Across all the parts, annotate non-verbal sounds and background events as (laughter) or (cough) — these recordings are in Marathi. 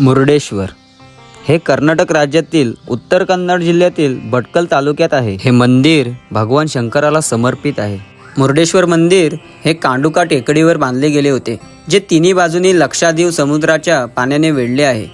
मुर्डेश्वर हे कर्नाटक राज्यातील उत्तर कन्नड जिल्ह्यातील भटकल तालुक्यात आहे. हे मंदिर भगवान शंकराला समर्पित आहे. मुर्डेश्वर मंदिर हे कांडुका टेकडीवर बांधले गेले होते जे तिन्ही बाजूनी लक्षादीव समुद्राच्या पाण्याने वेढले आहे.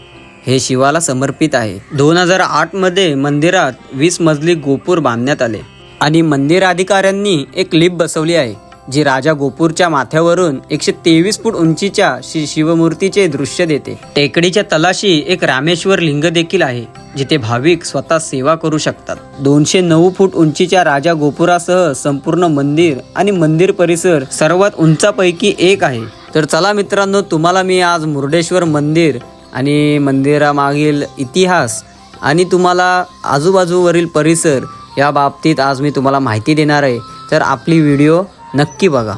हे शिवाला समर्पित आहे. दोन हजार आठमध्ये मंदिरात वीस मजली गोपूर बांधण्यात आले आणि मंदिर अधिकाऱ्यांनी एक लिप बसवली आहे. जी राजा गोपूरच्या माथ्यावरून एकशे तेवीस फूट उंचीच्या श्री शिवमूर्तीचे दृश्य देते. टेकडीच्या तलाशी एक रामेश्वर लिंग देखील आहे जिथे भाविक स्वतः सेवा करू शकतात. दोनशे नऊ फूट उंचीच्या राजा गोपुरासह संपूर्ण मंदिर आणि मंदिर परिसर सर्वात उंचापैकी एक आहे. तर चला मित्रांनो तुम्हाला मी आज मुर्डेश्वर मंदिर आणि मंदिरामागील इतिहास आणि तुम्हाला आजूबाजूवरील परिसर या बाबतीत आज मी तुम्हाला माहिती देणार आहे. तर आपली व्हिडिओ नक्की बघा.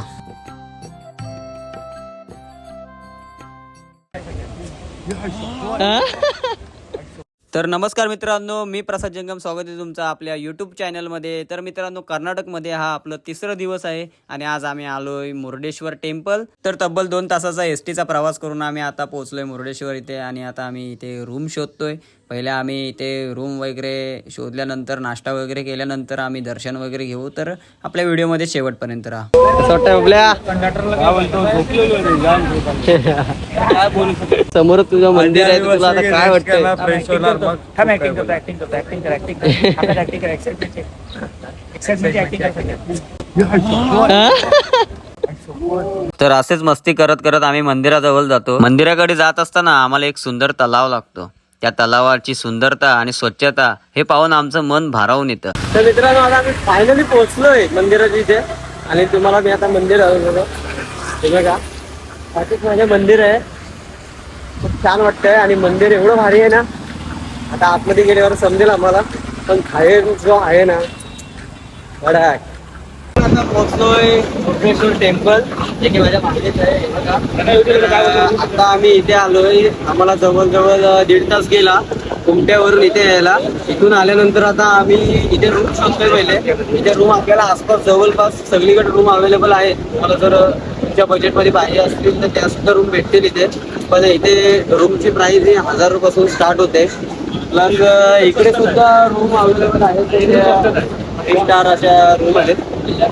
तर नमस्कार मित्रांनो मी प्रसाद जंगम. स्वागत आहे तुमचं आपल्या यूट्यूब चॅनलमध्ये तर मित्रांनो कर्नाटकमध्ये हा आपलं तिसरा दिवस आहे आणि आज आम्ही आलोय मुर्डेश्वर टेम्पल. तर तब्बल दोन तासाचा एस टीचा प्रवास करून आम्ही आता पोहोचलोय मुर्डेश्वर इथे आणि आता आम्ही इथे रूम शोधतोय. पहिले आम्ही इथे रूम वगैरे शोधल्यानंतर नाश्ता वगैरे केल्यानंतर आम्ही दर्शन वगैरे घेऊ. तर आपल्या व्हिडिओमध्ये शेवटपर्यंत राहा. वाटतं समोर तुझं मंदिर आहे तुला आता काय कर (laughs) तर असेच मस्ती करत करत आम्ही मंदिराजवळ जातो. मंदिराकडे जात असताना आम्हाला एक सुंदर तलाव लागतो. त्या तलावाची सुंदरता आणि स्वच्छता हे पाहून आमचं मन भारावून येतं. तर मित्रांनो आता आम्ही फायनली पोहोचलोय मंदिराच्या इथे. आणि तुम्हाला मी आता मंदिर बघा. बाकीच माझे मंदिर आहे. खूप छान वाटतंय आणि मंदिर एवढं भारी आहे ना. आता आतमध्ये गेल्यावर समजेल आम्हाला. पण बाहेर जो आहे ना. भडाक आता पोहोचलोय मुर्डेश्वर टेम्पल. जे की माझ्या मागेच आहे आता आम्ही इथे आलोय. आम्हाला जवळजवळ दीड तास गेला कुमट्यावरून इथे यायला. इथून आल्यानंतर आता आम्ही इथे रूम शोधतोय पहिले. इथे रूम आपल्याला आसपास जवळपास सगळीकडे रूम अवेलेबल आहे मला जर तुमच्या बजेटमध्ये पाहिजे असतील तर त्या सुद्धा रूम भेटतील इथे. पण इथे रूमची प्राईस ही हजार रुपयापासून स्टार्ट होते. प्लस इकडे सुद्धा रूम अवेलेबल आहेत. थ्री स्टार अशा रूम आहेत.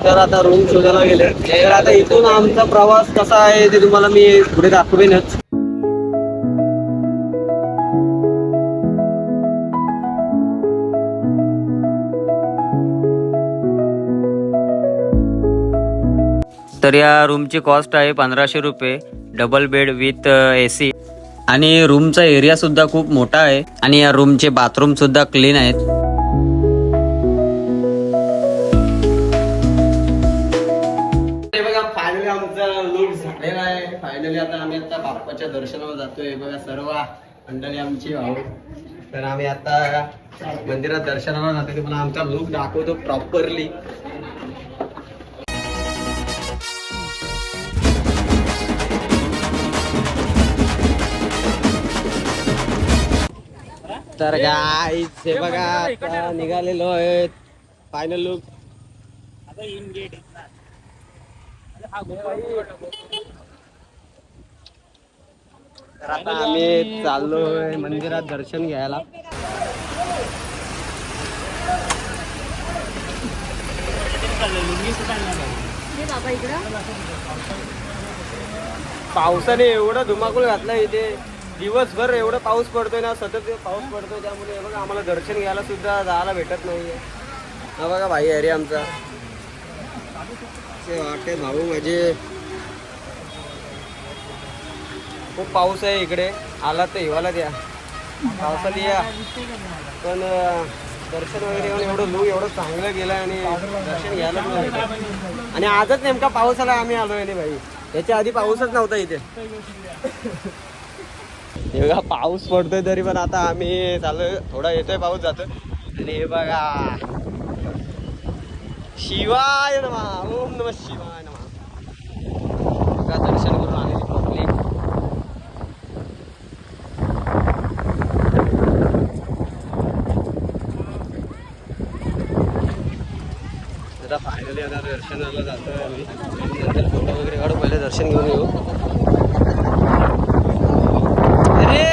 तर आता रूम शोधायला गेले. तर आता इथून आमचा प्रवास कसा आहे ते तुम्हाला मी पुढे दाखवेनच. तर या रूमची कॉस्ट आहे पंधराशे रुपये. Double bed with A C आणि रूमचा एरिया सुद्धा खूप मोठा आहे आणि या रूमचे बाथरूम सुद्धा क्लीन आहेत. फायनली आता आम्ही आता बाप्पाच्या दर्शनाला जातोय. बघा सर्व मंडळी आमची भाऊ. तर आम्ही आता मंदिरात दर्शनाला जातोय. तुम्हाला आमचा लुक दाखवतो प्रॉपरली तर गाईच हे बघा आता निघालेलो आहे फायनल लुक तर आता आम्ही चाललोय मंदिरात दर्शन घ्यायला. पावसाने एवढं धुमाकूळ घातलं इथे. दिवसभर एवढं पाऊस पडतोय ना सतत पाऊस पडतोय त्यामुळे बघा आम्हाला दर्शन घ्यायला सुद्धा जायला भेटत नाहीये. हा बघा भाई अरे आमचा. ते वाटते भाऊ माझे खूप पाऊस आहे इकडे. आला तर हिवाला द्या. पावसात या. पण दर्शन वगैरे येऊन एवढं लू एवढं चांगलं गेलं आणि दर्शन घ्यायला आणि आजच नेमका पाऊस आला आम्ही आलोय रे भाई. याच्या आधी पाऊसच नव्हता इथे. हे बघा पाऊस पडतोय तरी पण आता आम्ही चालू थोडा येतोय पाऊस जातो आणि हे बघा. शिवाय नमा. ओम नम शिवाय नमा. बघा दर्शन करून आलेली पब्लिक. आता फायनली आता दर्शनाला जातोय आम्ही. नंतर फोटो वगैरे काढू पहिले दर्शन घेऊन येऊ अरे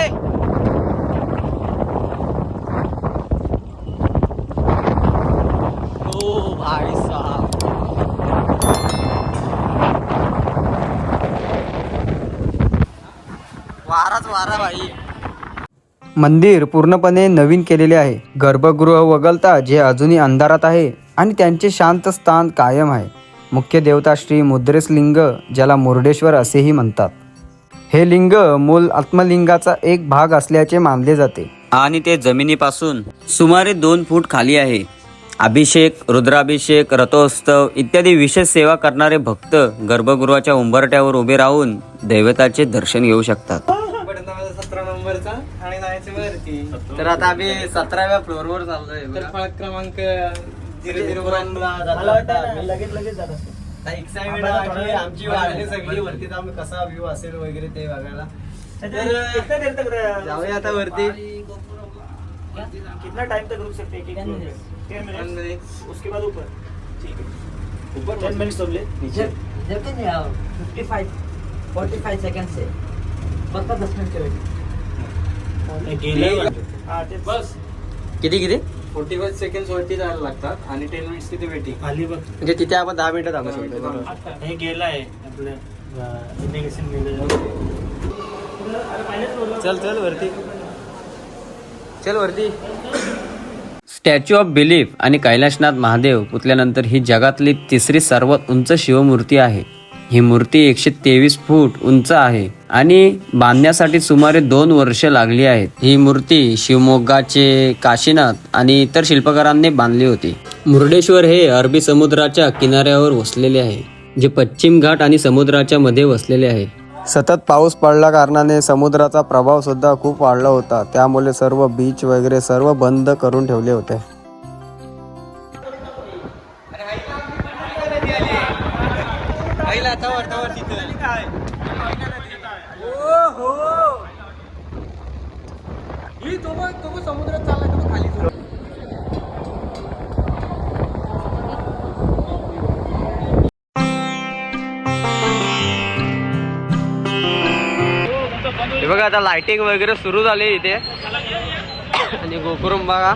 मंदिर पूर्णपणे नवीन केलेले आहे. गर्भगृह वगळता जे अजूनही अंधारात आहे आणि त्यांचे शांत स्थान कायम आहे. मुख्य देवता श्री मुद्रेश लिंग ज्याला मुर्डेश्वर असेही म्हणतात. हे लिंग मूल आत्मलिंगाचा एक भाग असल्याचे मानले जाते. आणि ते जमिनीपासून सुमारे दोन फूट खाली आहे. अभिषेक रुद्राभिषेक रथोत्सव इत्यादी विशेष सेवा करणारे भक्त गर्भगृहाच्या उंबरट्यावर उभे राहून दैवताचे दर्शन घेऊ शकतात. सतरा नंबरचा आणि जायचं वरती. तर आता आम्ही सतराव्या फ्लोअर वर चाललोय तर फळक क्रमांक झिरो झिरो लगेच लगेच जात असतो. एक्साइटमेंट आमची वाढली सगळी वरती जाऊन कसा व्ह्यू असेल वगैरे ते बघायला. जाऊया आता वरती. कितना टाइम तक रुक सकते हैं? टेन उसके बाद ऊपर. ठीक है. ऊपर टेन मिनट समझे नीचे. Fifty five forty five second से. फक्त दस मिनिट हाँ ते बस. किती किती? फोर्टी फाईव्ह सेकंड वरती जायला लागतात आणि टेन मिनिट्स तिथे वेटिंग खाली बघ. म्हणजे तिथे आपण दहा मिनिटं थांबू शकतो. हे गेलं आहे आपलं चल चल वरती. चल वरती. स्टॅच्यू ऑफ बिलीफ आणि कैलाशनाथ महादेव पुतल्यानंतर ही जगातली तिसरी सर्वात उंच शिवमूर्ती आहे. ही मूर्ती एकशे तेवीस फूट उंच आहे आणि बांधण्यासाठी सुमारे दोन वर्ष लागली आहेत. ही मूर्ती शिवमोग्गाचे काशीनाथ आणि इतर शिल्पकारांनी बांधली होती. मुर्डेश्वर हे अरबी समुद्राच्या किनाऱ्यावर वसलेले आहे जे पश्चिम घाट आणि समुद्राच्या मध्ये वसलेले आहे. सतत पाऊस पडल्या कारणाने समुद्राचा प्रभाव सुद्धा खूप वाढला होता. त्यामुळे सर्व बीच वगैरे सर्व बंद करून ठेवले होते. हे बघा आता लाइटिंग वगैरे सुरू झाली इथे. आणि गोकुरुम बघा.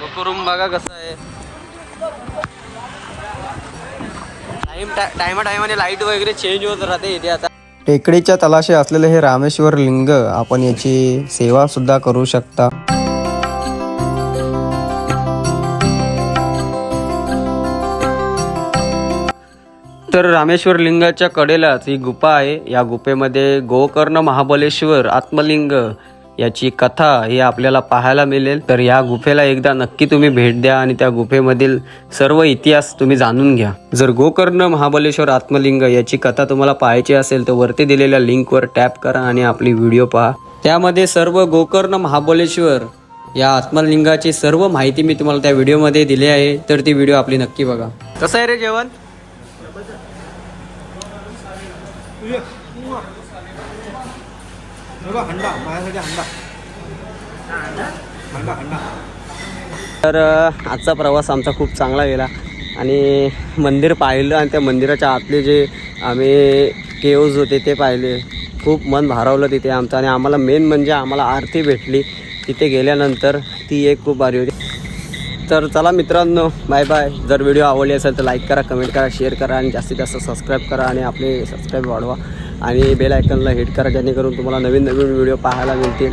गोकुरुम बघा कसं आहे. टाइम टाइमा टायमाने लाइट वगैरे चेंज होत राहते इथे आता. टेकडीच्या तलाशी असलेले हे रामेश्वर लिंग आपण याची सेवा सुद्धा करू शकता. तर रामेश्वर लिंगाच्या कडेलाच ही गुफा आहे. या गुफेमध्ये गोकर्ण महाबलेश्वर आत्मलिंग याची कथा ही आपल्याला पाहायला मिळेल. तर या गुफेला एकदा नक्की तुम्ही भेट द्या आणि त्या गुफेमधील सर्व इतिहास तुम्ही जाणून घ्या. जर गोकर्ण महाबलेश्वर आत्मलिंग याची कथा तुम्हाला पाहायची असेल तर वरती दिलेल्या लिंकवर टॅप करा आणि आपली व्हिडिओ पहा. त्यामध्ये सर्व गोकर्ण महाबलेश्वर या आत्मलिंगाची सर्व माहिती मी तुम्हाला त्या व्हिडिओमध्ये दिली आहे. तर ती व्हिडिओ आपली नक्की बघा. कसं आहे रे जेवण? तर आजचा प्रवास आमचा खूप चांगला गेला. आणि मंदिर पाहिलं आणि त्या मंदिराच्या आतले जे आम्ही केव्ज होते ते पाहिले. खूप मन भारावलं तिथे आमचं. आणि आम्हाला मेन म्हणजे आम्हाला आरती भेटली. तिथे गेल्यानंतर ती एक खूप भारी होती. तर चला मित्रांनो बाय बाय जर व्हिडिओ आवडली असेल तर लाईक करा कमेंट करा शेअर करा आणि जास्तीत जास्त सबस्क्राईब करा आणि आपले सबस्क्राईब वाढवा. आणि बेल आयकनला हिट करा जेणेकरून तुम्हाला नवीन नवीन व्हिडिओ पाहायला मिळतील.